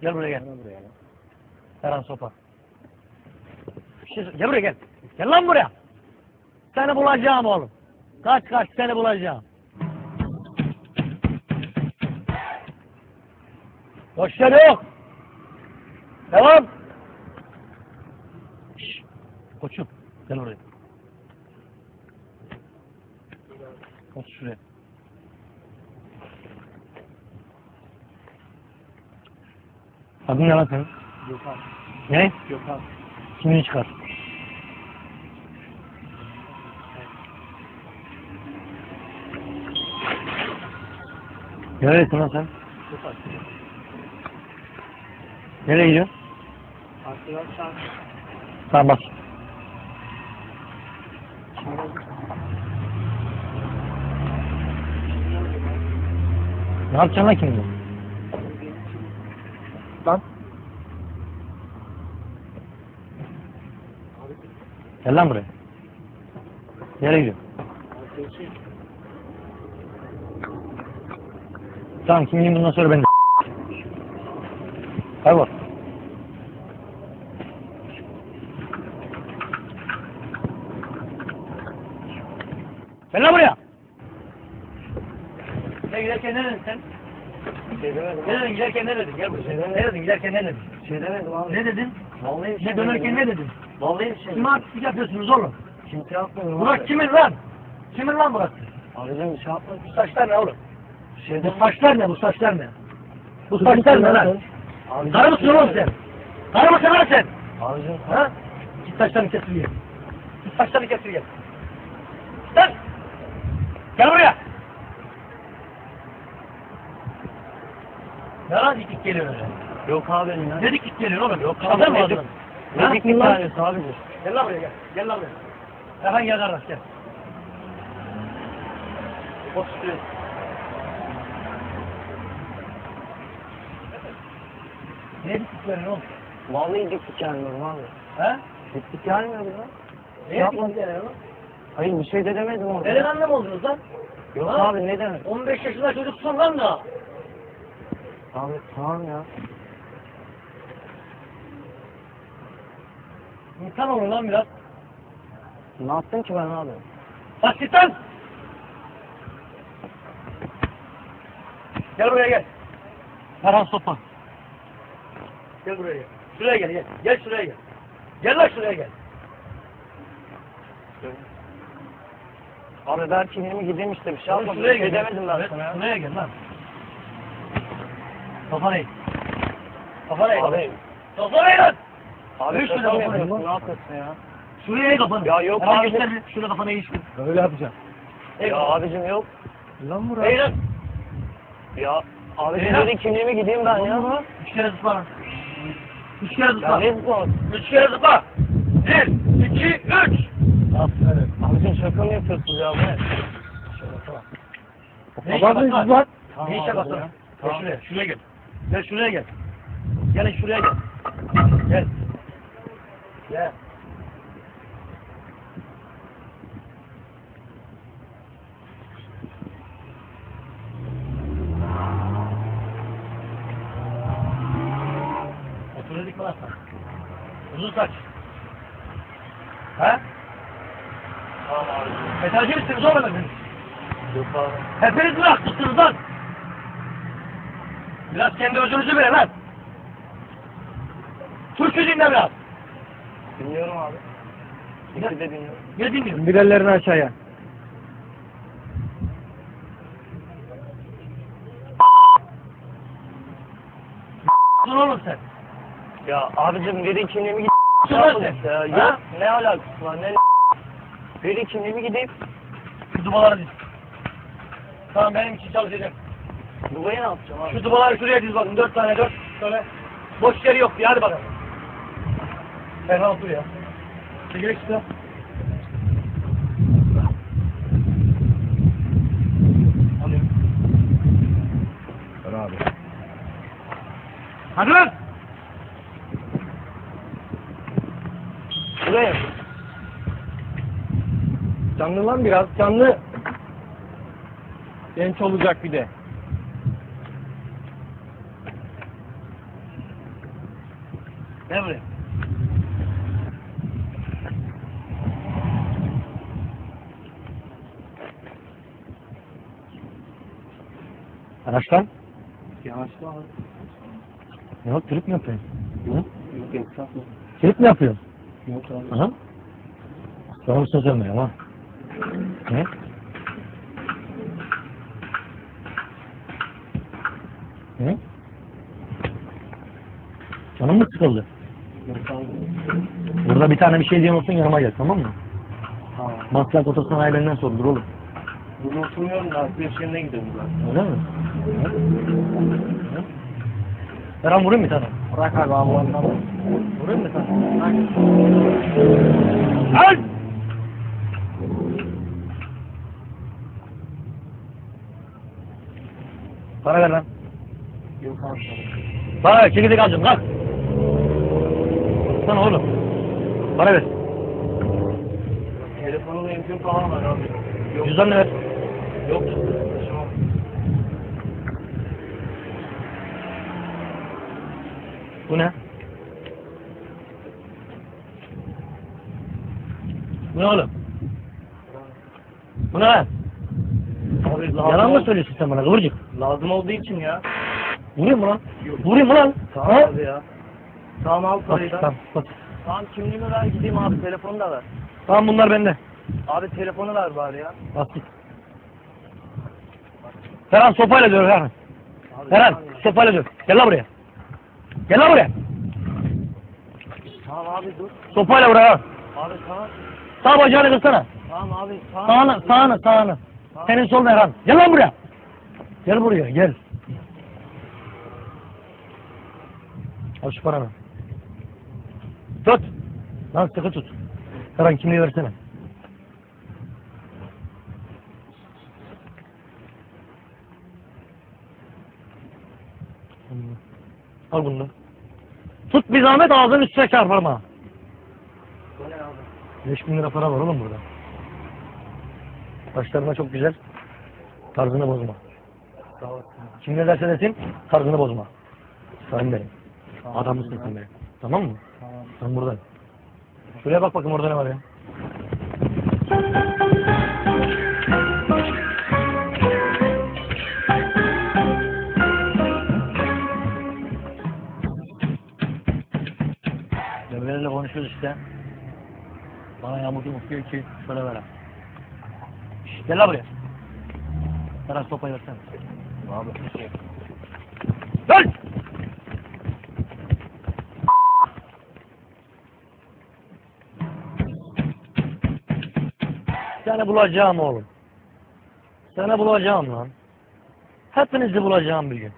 Gel buraya gel. Ferhan sopa. Şey- Gel buraya gel. Gel lan buraya. Seni bulacağım oğlum. Kaç kaç seni bulacağım. Boş yer yok. Devam. Şşş. Koçum gel oraya. Koç şuraya. Adın ne lan senin? Gökhan. Ne? Gökhan. Kimliğini çıkar. Neredesin lan sen? Gökhan. Nereye gidiyorsun? Arkadaşlar. Tamam bas. Ne yapacaksın lan kimliği? Lan. Gel lan buraya. Nereye gidiyorsun? Tamam kimliğin bundan sonra bende. Kaybol. Gel lan buraya. Sen giderken ne dedin sen? Şey. Ne dedin giderken ne dedin? Gel buraya. Ne dedin giderken ne dedin? Şey demedim abi. Ne dedin? Vallahi bir şey Ne dönerken ne dedin? Vallahi bir şey Kime artistik yapıyorsunuz oğlum? Kimse yapmıyorum Burası abi. kimin lan? Kimin lan burası? Abicim bir şey yapmadım. Bu saçlar ne oğlum? Şey Bu saçlar ne? Bu saçlar ne? Bu saçlar ne lan? Karı mısın oğlum sen? Karı mısın lan sen? Abicim. Ha? Git saçlarını kestir gel. Git saçlarını kestir gel. Lan! Gel buraya. Lan dikik geliyor öyle? Yok abi ya. Ne dikik geliyor oğlum? Yok abi, Kadın mı aldın? dik- Ha? Ne dik bir tanesi abicim. Gel lan buraya gel. Gel lan buraya. Erhan gel kardeş gel. Boş şuraya. Ne dikik verin oğlum? Vallahi diktik gelmiyorum abi. He? Diktik gelmiyorum ya. Ne Yapma. dikik verin oğlum? Hayır bir şey de demedim orada. Delikanlı mı oldunuz lan? Yok Ha? abi ne demek? 15 yaşında çocuksun lan da. Abi tamam ya. İnsan olun lan biraz. Ne yaptın ki ben abi? Bak git lan. Gel buraya gel. Ferhan sopa. Gel buraya gel. Şuraya gel gel. Gel şuraya gel. Gel lan şuraya gel. Abi belki yeni mi gideyim işte bir şey yapmadım. şuraya gel. demedim ben sana ya. Şuraya gel lan. Kafana eğ. Abi. Kafana lan. Abi şaka kafana yapıyorsun? eğ. Ne yapıyorsun ya? Şuraya eğ kafanı. Ya yok Hemen abi. göster bir. Şuraya kafana işte. Öyle yapacağım. Eğ Ya abicim yok. Lan Murat. Eğ lan. Ya abicim dedi kimliğimi gideyim ben ya. Üç kere zıpla. Üç kere Ya zıpla. ne bu? Üç kere zıpla. Bir, iki, üç. Aferin. Abicim şaka mı yapıyorsunuz ya ne? Ne işe Babam bak da lan? var. Tamam Ne işe abi bak ya. lan? Gel Tamam. şuraya, şuraya gel. Gel şuraya gel. Gelin şuraya gel. Gel. Gel. Otur dedik mi lan? Uzun saç. He? Tamam abi. Metalci misiniz siz? Yok abi. Hepiniz mi haklısınız lan? Biraz kendi özünüzü verin lan. Türkçü dinle biraz. Dinliyorum abi. İkisi de dinliyorum. Ne dinliyorsun? Bir ellerini aşağıya. Dur oğlum sen. Ya abicim veri kimliğimi. Dur Ne sen. ya? Yok ne alakası var ne Veri kimliğimi gideyim. Şu dubaları diz. Tamam benim için çalışacak. Buraya ne yapacağım abi? Şu dubaları şuraya diz bakın. Dört tane dört. Şöyle. Boş yeri yok diye hadi bakalım. Ferhan otur ya. Çekilek işte. Abi. Hadi lan. Buraya. Canlı lan biraz. Canlı. Genç olacak bir de. Buraya. Araçtan. Yavaşla abi. Yok trip mi yapıyorsun? Hı? Yok esnaf mı? Trip mi yapıyorsun? Yok abi. Aha. Bir söz. Ne? Ne? Canın mı sıkıldı? Burada bir tane bir şey diyen olsun yanıma gel tamam mı? Tamam. Maslak otosanayi benden sordur oğlum. Burada oturmuyorum da arkadaş yerine gidiyorum ben. Öyle mi? Eren vurayım bir tane. Bırak abi Allah'ından. Vurayım bir tane. Al! Para ver lan. Yok abi. Para ver, çekirdek alacağım kalk. Sana oğlum. Para ver. Telefonun emzim falan var abi. Yok. Cüzdanını ver. Yok. Taşımam. Bu ne? Bu ne oğlum? Bu ne lan? Abi Yalan mı söylüyorsun sen bana kıvırcık? Lazım olduğu için ya. Vurayım mı lan? Yok. Vurayım mı lan? Tamam Ha? abi ya. Tamam al parayı da. tamam, bak. Tamam kimliğimi ver gideyim abi telefonu da ver. Tamam bunlar bende. Abi telefonu ver bari ya. Bak git. Ferhan sopayla dövüyor Ferhan. Abi, Ferhan tamam ya. sopayla dövüyor. Gel lan buraya. Gel lan buraya. Tamam abi dur. Sopayla buraya. Abi tamam. Sağ bacağını kırsana. Tamam abi tamam. Sağını, sağını, sağını. Tamam. Senin solun Erhan. Gel lan buraya. Gel buraya, gel. Al şu paranı. Tut. Lan sıkı tut. Erhan kimliği versene. Al bunu. Tut bir zahmet ağzının üstüne abi? 5000 lira para var oğlum burada. Başlarına çok güzel. Tarzını bozma. Kim ne derse desin tarzını bozma. Sayın benim. Tamam. Adam mısın sen benim. Tamam mı? Ben buradayım. Şuraya bak bakayım orada ne var ya. Devrelerle konuşuyoruz işte. Bana yağmur yumuk diyor ki şöyle ver. Gel lan buraya. Sana sopayı versene. Abi. Lan! Seni bulacağım oğlum. Seni bulacağım lan. Hepinizi bulacağım bir gün.